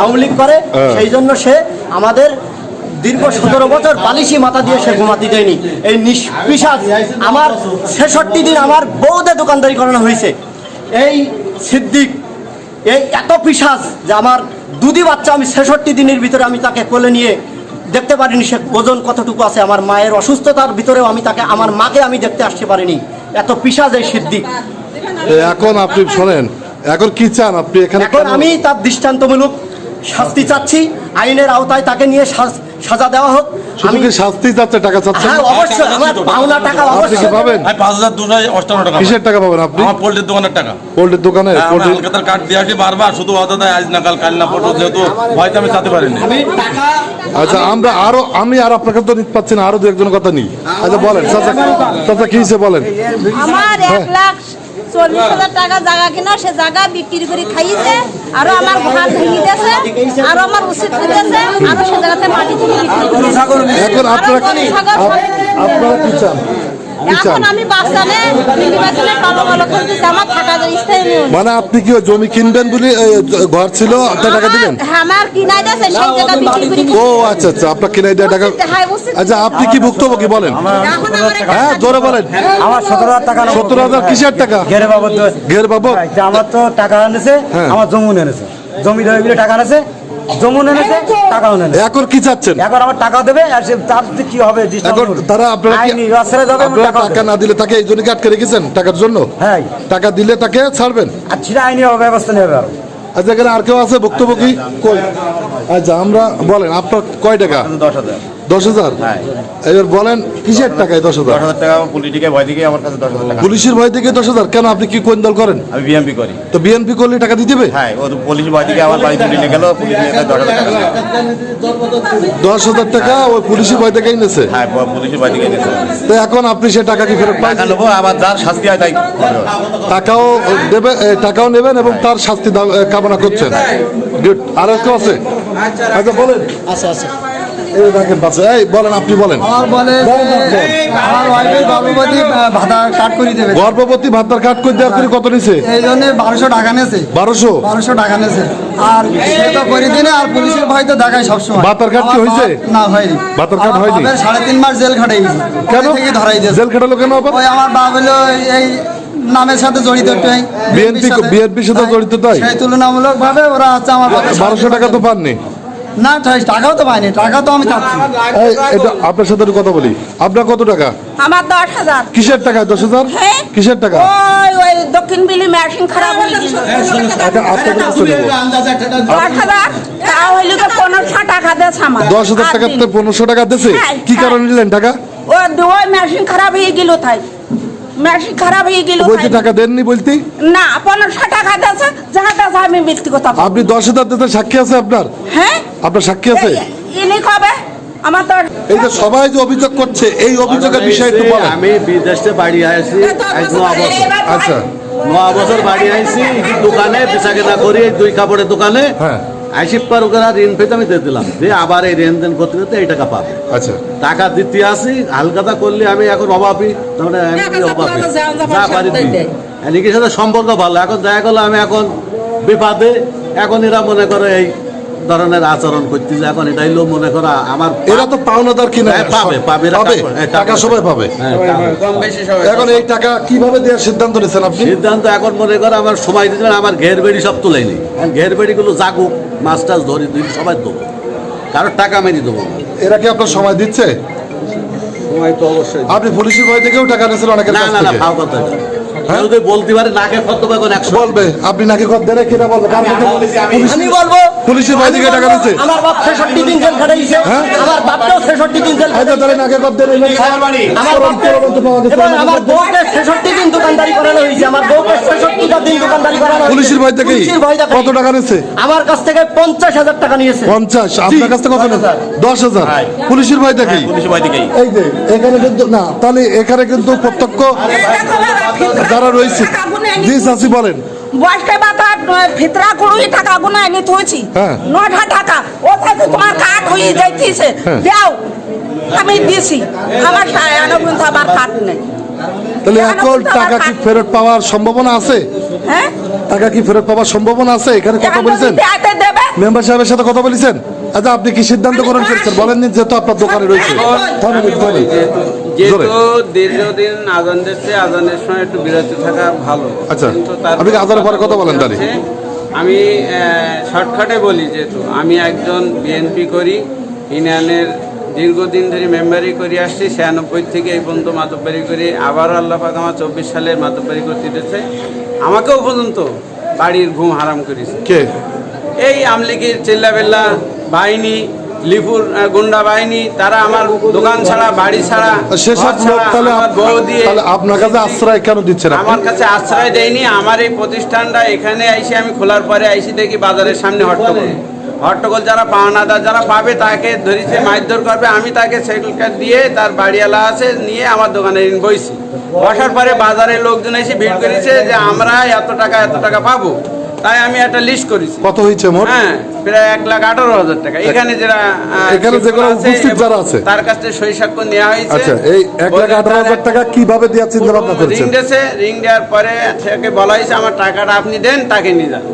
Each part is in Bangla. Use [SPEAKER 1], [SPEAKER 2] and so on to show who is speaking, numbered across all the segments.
[SPEAKER 1] আওয়ামী লীগ করে
[SPEAKER 2] হ্যাঁ।
[SPEAKER 1] সেই জন্য সে আমাদের দীর্ঘ সতেরো বছর বালিশি মাথা দিয়ে সে ঘুমাতে দেয়নি। এই নিষ্পিসাজ আমার ছেষট্টি দিন আমার বৌদে দোকানদারি করানো হয়েছে। এই সিদ্দিক এই এত পিসাজ যে আমার দুদি বাচ্চা আমি ছেষট্টি দিনের ভিতরে আমি তাকে কোলে নিয়ে দেখতে পারিনি সে ওজন কতটুকু আছে আমার মায়ের অসুস্থতার ভিতরেও আমি তাকে আমার মাকে আমি দেখতে আসতে পারিনি। এত পিসাজ এই সিদ্দিক।
[SPEAKER 2] এখন আপনি শোনেন এখন কি চান? আপনি এখানে
[SPEAKER 1] আমি তার দৃষ্টান্তমূলক শাস্তি চাচ্ছি আইনের আওতায় তাকে নিয়ে সাজ- সাজা দেওয়া হোক। আমি
[SPEAKER 2] কি শাস্তি চাচ্ছে টাকা চাচ্ছেন
[SPEAKER 1] হ্যাঁ অবশ্যই আমার পাওনা টাকা অবশ্যই।
[SPEAKER 2] পাবেন?
[SPEAKER 3] আমি পাঁচ হাজার দুশো অষ্টান্ন টাকা
[SPEAKER 2] কিসের টাকা পাবেন আপনি?
[SPEAKER 3] আমার পোল্ট্রির দোকানের টাকা।
[SPEAKER 2] পোল্ট্রির দোকানে?
[SPEAKER 3] হ্যাঁ, কার্ড দিয়ে আসি বারবার শুধু আজ না কাল কাল না পড়ো যেহেতু হয়তো আমি চাতে পারিনি।
[SPEAKER 1] আমি
[SPEAKER 2] আচ্ছা আমরা আরও আমি আর আপনাকে তো নিতে পাচ্ছি না আরও দু একজন কথা নিই। আচ্ছা বলেন চাচা চাচা কি হয়েছে বলেন?
[SPEAKER 4] আমার এক লাখ চল্লিশ হাজার টাকা জায়গা কিনা সে জায়গা বিক্রি করে খাইয়েছে আরও আমার ঘর ভেঙে গেছে আরও আমার উচিত দিতেছে আরও সে জায়গাতে মাটি তুলে বিক্রি
[SPEAKER 2] আপনারা কি চান?
[SPEAKER 4] এখন আমি নির্বাচনে কালো কালো আমার থাকা স্থায়ী
[SPEAKER 2] মানে আপনি কি ওই জমি কিনবেন বলে ঘর ছিল আপনি টাকা দিবেন?
[SPEAKER 4] আমার- আমার কিনাই দিয়েছে সেই জায়গা বিক্রি করে।
[SPEAKER 2] ও আচ্ছা আচ্ছা আপনার কিনে দেওয়া টাকা
[SPEAKER 4] হ্যাঁ,
[SPEAKER 2] আচ্ছা আপনি কি ভুক্তভোগী বলেন? হ্যাঁ জোরে বলেন।
[SPEAKER 5] আমার সতেরো হাজার টাকা
[SPEAKER 2] সত্তর হাজার কিসের টাকা?
[SPEAKER 5] গেরে বাবদ
[SPEAKER 2] ঘের বাবদ
[SPEAKER 5] আমার তো টাকা এনেছে
[SPEAKER 2] হ্যাঁ।
[SPEAKER 5] আমার জমি এনেছে। জমি ধরে টাকা এনেছে জমুন এনেছে টাকাও এনেছে
[SPEAKER 2] এখন কি চাচ্ছেন?
[SPEAKER 5] এখন আমার টাকা দেবে আর সে তার কি হবে
[SPEAKER 2] এখন তারা আপনারা কি
[SPEAKER 5] আইনি রাস্তায় যাবে
[SPEAKER 2] আপনারা টাকা না দিলে তাকে এই জন্য আটকে রেখেছেন টাকার জন্য?
[SPEAKER 5] হ্যাঁ।
[SPEAKER 2] টাকা দিলে তাকে ছাড়বেন?
[SPEAKER 5] আর সেটা আইনি ব্যবস্থা নেবে
[SPEAKER 2] আচ্ছা এখানে আর কেউ আছে? বক্তব্য কি? কই? আচ্ছা আমরা বলেন আপনার কয় টাকা?
[SPEAKER 6] দশ হাজার।
[SPEAKER 2] দশ হাজার?
[SPEAKER 6] হ্যাঁ।
[SPEAKER 2] এবার বলেন কিসের টাকায় দশ হাজার?
[SPEAKER 6] দশ হাজার টাকা পলিটিকে ভয় থেকে আমার কাছে দশ হাজার টাকা।
[SPEAKER 2] পুলিশের ভয় থেকে দশ হাজার? কেন আপনি কি কোন দল করেন?
[SPEAKER 6] আমি বিএমপি করি।
[SPEAKER 2] তো বিএনপি করলে টাকা দিতে হবে
[SPEAKER 6] হ্যাঁ ও পুলিশ ভয় থেকে আমার বাড়ি নিয়ে গেল পুলিশ দশ হাজার টাকা
[SPEAKER 2] দশ হাজার টাকা ওই পুলিশের ভয় থেকে নিয়েছে
[SPEAKER 6] হ্যাঁ পুলিশের ভয় থেকে নিয়েছে
[SPEAKER 2] তো এখন আপনি সে টাকা কি ফেরত পান?
[SPEAKER 6] নেব আবার যার শাস্তি হয় তাই
[SPEAKER 2] টাকাও দেবে টাকাও নেবেন এবং তার শাস্তি কামনা করছেন। গুড আর কেউ আছে? আচ্ছা বলেন।
[SPEAKER 1] আচ্ছা
[SPEAKER 2] এই রাখেন পাশে এই বলেন আপনি বলেন।
[SPEAKER 7] আমার বলে আমার ওয়াইফের গর্ভবতী ভাতা কাট করে দেবে।
[SPEAKER 2] গর্ভবতী ভাতার কাট করে দেওয়ার করে কত নিছে?
[SPEAKER 7] এই জন্য বারোশো টাকা নেছে।
[SPEAKER 2] বারোশো?
[SPEAKER 7] বারোশো টাকা নেছে। আর সে তো করে দিনে আর পুলিশের ভয় তো দেখায় সবসময়।
[SPEAKER 2] ভাতার কাট কি হয়েছে?
[SPEAKER 7] না হয়নি।
[SPEAKER 2] ভাতার কাট হয়নি?
[SPEAKER 7] সাড়ে তিন মাস জেল খাটাই
[SPEAKER 2] কেন?
[SPEAKER 7] ধরাই দিয়েছে।
[SPEAKER 2] জেল খেটালো কেন
[SPEAKER 7] ওই আমার বাপ হলো এই নামের সাথে জড়িত
[SPEAKER 2] বিএনপি। বিএনপির সাথে। জড়িত তাই?
[SPEAKER 7] সেই তুলনামূলক ভাবে ওরা হচ্ছে আমার
[SPEAKER 2] বারোশো টাকা তো পাননি।
[SPEAKER 7] না টাকাও তো পাইনি টাকা তো আমি চাচ্ছি।
[SPEAKER 2] এটা আপনার সাথে কথা বলি। আপনার কত টাকা?
[SPEAKER 4] আমার দশ হাজার।
[SPEAKER 2] কিসের টাকা? দশ হাজার?
[SPEAKER 4] হ্যাঁ।
[SPEAKER 2] কিসের টাকা?
[SPEAKER 4] ওই ওই দক্ষিণ বিলি মেশিন খারাপ হয়ে
[SPEAKER 2] আচ্ছা।
[SPEAKER 4] দশ হাজার? হইলে তো পনেরোশো টাকা দিয়েছে আমার।
[SPEAKER 2] দশ হাজার টাকা তো পনেরোশো টাকা দিছে
[SPEAKER 4] হ্যাঁ,
[SPEAKER 2] কি। কারণে নিলেন টাকা?
[SPEAKER 4] ও ওই মেশিন খারাপ হয়ে গেল তাই। মেশিন খারাপ হয়ে গেল
[SPEAKER 2] বলতে টাকা দেননি বলতে?
[SPEAKER 4] না পনেরোশো টাকা দিয়েছে যাহা আমি
[SPEAKER 2] আপনি দশ হাজার দিতে সাক্ষী আছে আপনার?
[SPEAKER 4] হ্যাঁ?
[SPEAKER 2] আপনার সাক্ষী আছে?
[SPEAKER 4] ইনি কবে? আমার তো
[SPEAKER 2] এই যে সবাই যে অভিযোগ করছে এই অভিযোগের বিষয়ে একটু বলেন।
[SPEAKER 8] আমি বিদেশে বাড়ি বছর।
[SPEAKER 2] আচ্ছা।
[SPEAKER 8] ন বছর বাড়ি আইছি দোকানে বেচা কেনা করি দুই কাপড়ের দোকানে।
[SPEAKER 2] হ্যাঁ।
[SPEAKER 8] আইসি ঋণ পেতে আমি দিয়ে দিলাম। দিয়ে আবার এই ঋণ দেন করতে করতে এই টাকা পাবে।
[SPEAKER 2] আচ্ছা।
[SPEAKER 8] টাকা দিতে আসি হালকাতা করলে আমি এখন অভাবী তাহলে আমি অভাবী। যা পারি দিই। সাথে সম্পর্ক ভালো। এখন দেখা গেলো আমি এখন বিপাদে এখন এরা মনে করে এই ধরনের আচরণ করতেছে। এখন এটাই লোক মনে করা আমার
[SPEAKER 2] এরা তো পাওনাদার কিনা?
[SPEAKER 8] হ্যাঁ, পাবে, পাবে,
[SPEAKER 2] পাবে।
[SPEAKER 8] টাকা- হ্যাঁ,
[SPEAKER 2] টাকা
[SPEAKER 8] টাকা-
[SPEAKER 2] সবাই পাবে।
[SPEAKER 8] হ্যাঁ।
[SPEAKER 2] এখন এই টাকা কীভাবে দেওয়ার সিদ্ধান্ত নিয়েছেন আপনি?
[SPEAKER 8] সিদ্ধান্ত এখন মনে করে আমার সময় দিতে হবে, আমার ঘের বেড়ি সব তুলেনি ঘের বেড়িগুলো জাগুক মাছ টাছ ধরি ধরি সবাই দেবো। কারোর টাকা মেরে দেবো
[SPEAKER 2] এরা কি আপনার সময় দিচ্ছে?
[SPEAKER 8] সময় তো অবশ্যই।
[SPEAKER 2] আপনি পুলিশের ভয় থেকেও টাকা নিয়েছেন অনেকের
[SPEAKER 8] না না না কথা যদি বলতে পারে নাকে কত এখন একশো।
[SPEAKER 2] বলবে। আপনি নাকি কত দেন কিনা বলবে? কার কাছে পুলিশ-
[SPEAKER 1] আমি বলব।
[SPEAKER 2] পুলিশের ভয় থেকে টাকা
[SPEAKER 1] বলব, আমার বাপ ছেষট্টি দিন জেল খাটাইছে
[SPEAKER 2] হ্যাঁ?
[SPEAKER 1] আমার বাপটাও ছেষট্টি দিন জেল
[SPEAKER 2] হয়তো তাহলে নাকি কত দেন
[SPEAKER 1] আমার বাপকে আমার বউকে ছেষট্টি দিন দোকানদারি করানো হয়েছে আমার বউকে ছেষট্টিটা দিন দোকানদারি করানো হয়েছে।
[SPEAKER 2] পুলিশের ভয়
[SPEAKER 1] দেখাই।
[SPEAKER 2] কত টাকা নিচ্ছে
[SPEAKER 1] আমার কাছ থেকে পঞ্চাশ হাজার টাকা নিয়েছে।
[SPEAKER 2] পঞ্চাশ? আপনার কাছ থেকে কত দশ হাজার। পুলিশের ভয় থেকেই
[SPEAKER 6] পুলিশের ভয় থেকেই
[SPEAKER 2] এই যে এখানে কিন্তু না তাহলে এখানে কিন্তু প্রত্যক্ষ যারা রয়েছে। জি চাষি বলেন।
[SPEAKER 4] বয়স্ক বাতা ফিতরা কুড়ি টাকা গুনা এনে থুয়েছি
[SPEAKER 2] হ্যাঁ।
[SPEAKER 4] নটা টাকা। ও থেকে তোমার কাঠ হয়ে যাইতেছে।
[SPEAKER 2] হ্যাঁ।
[SPEAKER 4] দাও আমি দিছি। আমার সায়ানো কিন্তু আমার কাঠ নেই।
[SPEAKER 2] তাহলে এখন টাকা কি ফেরত পাওয়ার সম্ভাবনা আছে?
[SPEAKER 4] হ্যাঁ?
[SPEAKER 2] টাকা কি ফেরত পাওয়ার সম্ভাবনা আছে? এখানে কথা বলেছেন? মেম্বার সাহেবের সাথে কথা বলেছেন? আচ্ছা আপনি কি সিদ্ধান্ত গ্রহণ করেছেন? বলেন নি, যেহেতু আপনার দোকানে রয়েছে।
[SPEAKER 9] দীর্ঘদিন আজান দিচ্ছে আজানের সময় একটু বিরতি থাকা ভালো।
[SPEAKER 2] আচ্ছা, আপনি কি আজানের পরে কথা বলেন তাহলে?
[SPEAKER 9] আমি শর্টকাটে বলি যেহেতু আমি একজন বিএনপি করি ইউনিয়নের দীর্ঘদিন ধরে মেম্বারি করে আসছি ছিয়ানব্বই থেকে এই পর্যন্ত মাতব্বারি করে। আবারও আল্লাহ পাক আমার চব্বিশ সালের মাতব্বারি করতে দিতেছে আমাকেও পর্যন্ত বাড়ির ঘুম হারাম করেছে।
[SPEAKER 2] কে?
[SPEAKER 9] এই আমলিগির চিল্লাবেল্লা বাহিনী লিপুর গুন্ডা বাহিনী তারা আমার দোকান ছাড়া বাড়ি ছাড়া
[SPEAKER 2] আপনার কাছে আশ্রয় কেন দিচ্ছেন?
[SPEAKER 9] আমার কাছে আশ্রয় দেয়নি আমার এই প্রতিষ্ঠানটা এখানে আইসে আমি খোলার পরে আইসি দেখি বাজারের সামনে হট্টগোল। হট্টগোল যারা পাওনাদার যারা পাবে তাকে ধরিছে মারধর করবে। আমি তাকে সেকুলকার দিয়ে তার বাড়িওয়ালা আছে নিয়ে আমার দোকানে এনে বইছি। বসার পরে বাজারের লোকজন এসে ভিড় করেছে যে আমরা এত টাকা এত টাকা পাবো। তাই আমি একটা লিস্ট করেছি।
[SPEAKER 2] কত হয়েছে মোট?
[SPEAKER 9] হ্যাঁ প্রায় এক লাখ আঠারো হাজার টাকা। এখানে যারা
[SPEAKER 2] এখানে যেগুলো
[SPEAKER 9] আছে
[SPEAKER 2] উপস্থিত যারা আছে।
[SPEAKER 9] তার কাছ থেকে সই সাক্ষ্য নেওয়া হয়েছে।
[SPEAKER 2] আচ্ছা এই এক লাখ আঠারো হাজার টাকা কীভাবে দেওয়ার চিন্তা ভাবনা
[SPEAKER 9] রিং
[SPEAKER 2] করছেন?
[SPEAKER 9] দিয়েছে। রিং দেওয়ার পরে তাকে বলা হয়েছে আমার টাকাটা আপনি দেন তাকে নিয়ে যান।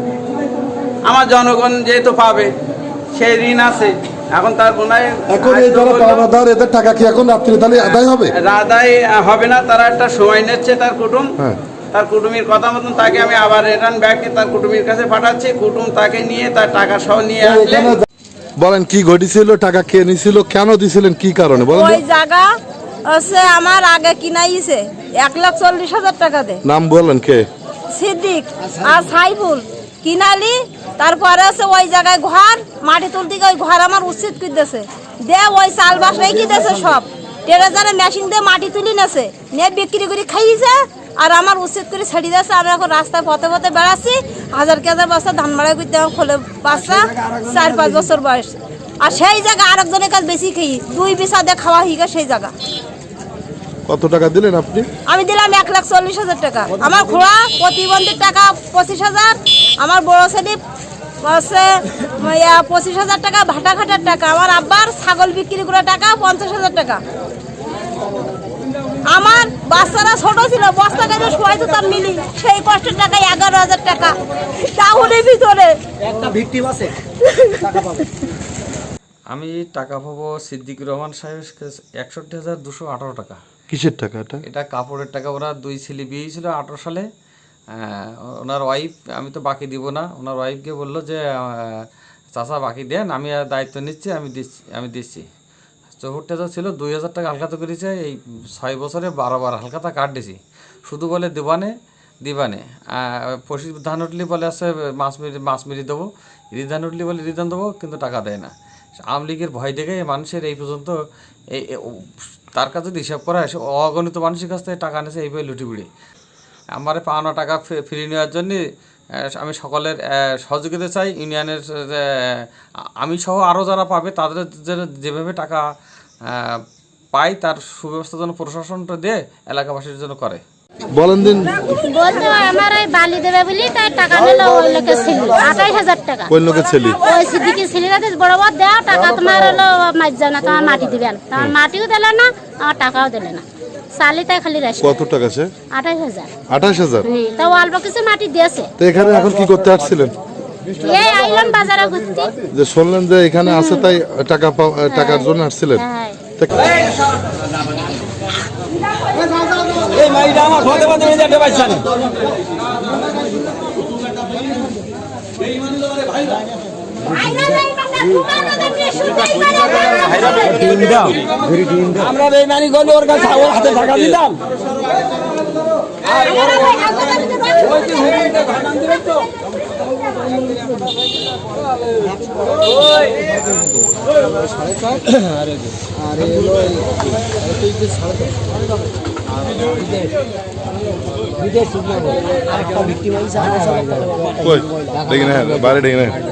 [SPEAKER 9] আমার জনগণ যেহেতু পাবে সেই ঋণ আছে। এখন তার বোনায়
[SPEAKER 2] এখন এই যারা পাওনাদার এদের টাকা কি এখন রাত্রি তাহলে আদায় হবে?
[SPEAKER 9] রাদাই হবে না তারা একটা সময় নিচ্ছে তার কুটুম।
[SPEAKER 2] হ্যাঁ।
[SPEAKER 9] তার কুটুমির কথা মতন তাকে আমি আবার রিটার্ন ব্যাগকে তার কুটুমির কাছে পাঠাচ্ছি। কুটুম তাকে নিয়ে তার টাকা সহ নিয়ে আসলে
[SPEAKER 2] বলেন কি ঘটেছিল টাকা কে নিছিল কেন দিছিলেন কি কারণে? বলেন
[SPEAKER 4] ওই জায়গা হচ্ছে আমার আগে কিনাইছে। এক লাখ চল্লিশ হাজার টাকা দে।
[SPEAKER 2] নাম বলেন কে?
[SPEAKER 4] সিদ্দিক আর সাইফুল। কিনালি তারপরে আছে ওই জায়গায় ঘর মাটি তুলতে গিয়ে ওই ঘর আমার উচিত করতেছে দে ওই চাল বাস রেখে দিয়েছে সব। টেরে যারা মেশিন দিয়ে মাটি তুলি নেছে। নিয়ে বিক্রি করে খাইছে আর আমার উচিত করে ছেড়ে দিয়েছে আমি এখন রাস্তায় পথে পথে বেড়াচ্ছি। হাজার হাজার বস্তা ধান মারা করতে আমার খোলে বাচ্চা চার পাঁচ বছর বয়স। আর সেই জায়গা আরেকজনের কাছে বেশি খেয়ে দুই বিসা দিয়ে খাওয়া হয়ে গেছে সেই জায়গা।
[SPEAKER 2] কত টাকা দিলেন আপনি?
[SPEAKER 4] আমি দিলাম এক লাখ চল্লিশ হাজার টাকা। আমার ঘোড়া প্রতিবন্ধীর টাকা পঁচিশ হাজার। আমার বড় ছেলে হচ্ছে পঁচিশ হাজার টাকা ভাটা খাটার টাকা। আমার আব্বার ছাগল বিক্রি করে টাকা পঞ্চাশ হাজার টাকা। আমার বাচ্চারা ছোট ছিল বস্তা কাজে শোয়াই দিতাম মিলি। সেই কষ্টের টাকা এগারো হাজার টাকা। তাহলে ভিতরে।
[SPEAKER 10] আমি টাকা পাবো সিদ্দিকুর রহমান সাহেবের কাছে একষট্টি হাজার দুশো আঠারো টাকা।
[SPEAKER 2] কিসের টাকা এটা?
[SPEAKER 10] এটা কাপড়ের টাকা ওরা দুই ছেলে বিয়ে ছিল আঠারো সালে। আহ, ওনার ওয়াইফ আমি তো বাকি দিব না। ওনার ওয়াইফকে বলল যে চাচা বাকি দেন আমি আর দায়িত্ব নিচ্ছি আমি দিচ্ছি আমি দিচ্ছি। চৌহট্টি হাজার ছিল দুই হাজার টাকা হালকাতা করেছে এই ছয় বছরে বারো বার হালকাতা কাট দিছি। শুধু বলে দিবানে দিবানে। পশি ধান উঠলি বলে আছে মাছ মেরি মাছ মেরি দেবো। ইরি ধান উঠলি বলে ইরি ধান দেবো কিন্তু টাকা দেয় না। আওয়ামী লীগের ভয় দেখে মানুষের এই পর্যন্ত এই তার কাছে যদি হিসাব করা হয় সে অগণিত মানুষের কাছ থেকে টাকা নিয়েছে এইভাবে লুটিবিড়ি আমার পাওনা টাকা ফি- ফিরিয়ে নেওয়ার জন্যে আমি সকলের সহযোগিতা চাই ইউনিয়নের আমি সহ আরও যারা পাবে তাদের যেভাবে টাকা পায় তার সুব্যবস্থা যেন প্রশাসনটা দিয়ে এলাকাবাসীর জন্য করে।
[SPEAKER 2] বলেন দিন।
[SPEAKER 11] বলতে আমার ওই বালি দেবে বলি তাই টাকা নিল ওই লোকের ছিল। আঠাশ হাজার টাকা।
[SPEAKER 2] কোন লোকের ছেলে?
[SPEAKER 11] ওই সিদ্দিকি ছেলেরা বড় বড় দেওয়া টাকা তোমার হলো মাছ যাও তোমার মাটি দিবেন তোমার মাটিও দিলে না আমার টাকাও দিলে না। চালি খালি রাখছে
[SPEAKER 2] কত টাকা সে
[SPEAKER 11] আঠাশ হাজার।
[SPEAKER 2] আঠাশ হাজার?
[SPEAKER 11] হুম, তাও অল্প কিছু মাটি দিয়েছে।
[SPEAKER 2] তো এখানে এখন কি করতে আসছিলেন?
[SPEAKER 11] এই আইলাম বাজারে ঘুরতে।
[SPEAKER 2] যে শুনলেন যে এখানে আছে তাই টাকা টাকার জন্য আসছিলেন?
[SPEAKER 11] হ্যাঁ
[SPEAKER 2] তা
[SPEAKER 5] আমরা বেইমানি করলে ওর কাছে হাতে টাকা দিতাম
[SPEAKER 2] বাইরে দেখি না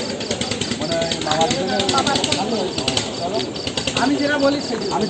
[SPEAKER 5] যেটা বলি আমি